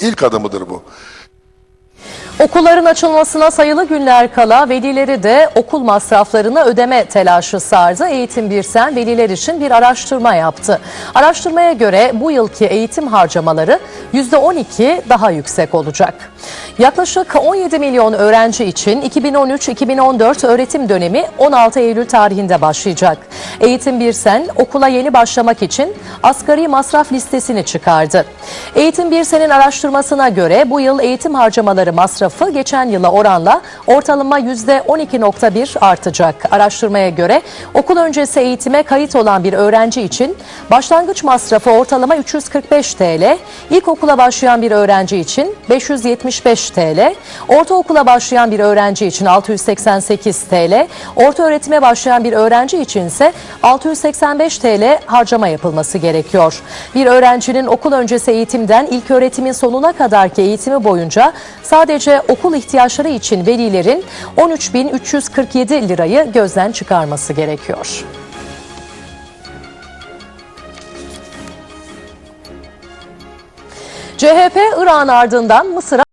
ilk adımıdır bu. Okulların açılmasına sayılı günler kala velileri de okul masraflarını ödeme telaşı sardı. Eğitim Birsen veliler için bir araştırma yaptı. Araştırmaya göre bu yılki eğitim harcamaları %12 daha yüksek olacak. Yaklaşık 17 milyon öğrenci için 2013-2014 öğretim dönemi 16 Eylül tarihinde başlayacak. Eğitim Birsen okula yeni başlamak için asgari masraf listesini çıkardı. Eğitim Birsen'in araştırmasına göre bu yıl eğitim harcamaları masrafı geçen yıla oranla ortalama %12.1 artacak. Araştırmaya göre okul öncesi eğitime kayıt olan bir öğrenci için başlangıç masrafı ortalama 345 TL, ilkokula başlayan bir öğrenci için 575 TL, ortaokula başlayan bir öğrenci için 688 TL, orta öğretime başlayan bir öğrenci için ise 685 TL harcama yapılması gerekiyor. Bir öğrencinin okul öncesi eğitimden ilk öğretimin sonuna kadarki eğitimi boyunca sadece okul ihtiyaçları için velilerin 13.347 lirayı gözden çıkarması gerekiyor. CHP Irak'ın ardından Mısır'a